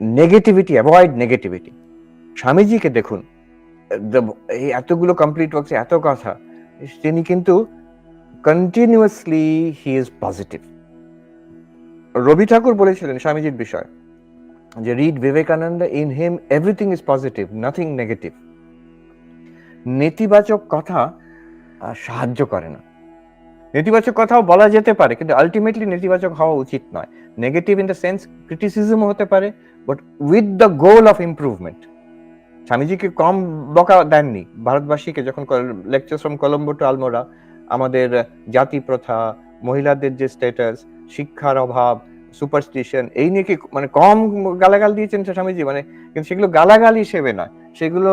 Negativity avoid negativity স্বামীজিকে দেখুন এই এতগুলো কমপ্লিট ওয়ার্কস এত কথা, তিনি কিন্তু continuously he is positive Rabi Thakur বলেছিলেন স্বামীজির বিষয়, যে read Vivekananda in him everything is positive nothing negative নেতিবাচক কথা সাহায্য করে না। নেতিবাচক কথাও বলা যেতে পারে, কিন্তু আলটিমেটলি নেতিবাচক হওয়া উচিত নয়। Negative in the sense criticism হতে পারে but with the goal of improvement স্বামীজিকে কম বকা দেননি। ভারতবাসীকে যখন lecture from Colombo to Almora আমাদের জাতি প্রথা, মহিলাদের যে স্ট্যাটাস শিক্ষার অভাব সুপারস্টিশন এই নিয়ে কি মানে কম গালাগাল দিয়েছেন স্বামীজি? মানে কিন্তু সেগুলো গালাগাল হিসেবে নয়, সেগুলো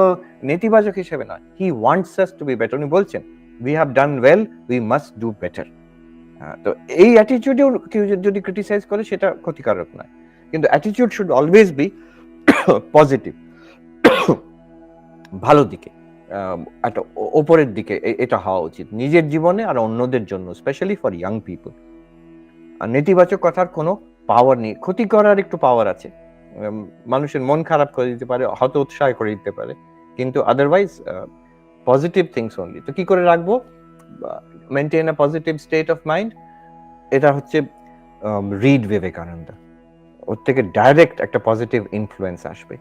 নেতিবাচক হিসেবে নয়। He wants to be better উনি বলছেন we have done well we must do better তো এই অ্যাটিটিউডেও কেউ যদি- ক্রিটিসাইজ করে, সেটা ক্ষতিকারক নয়। কিন্তু attitude should always be positive ভালো দিকে একটা ওপরের দিকে এটা হওয়া উচিত। নিজের জীবনে আর অন্যদের জন্য স্পেশালি ফর ইয়াং পিপল আর নেতিবাচক কথার কোনো পাওয়ার নেই। ক্ষতি করার একটু পাওয়ার আছে। মানুষের মন খারাপ করে দিতে পারে হত উৎসাহ করে দিতে পারে। কিন্তু আদারওয়াইজ পজিটিভ থিংস অনলি তো কি করে রাখব? Maintain a positive state of mind এটা হচ্ছে রিড বিবেকানন্দ ওর থেকে ডাইরেক্ট একটা পজিটিভ ইনফ্লুয়েন্স আসবে।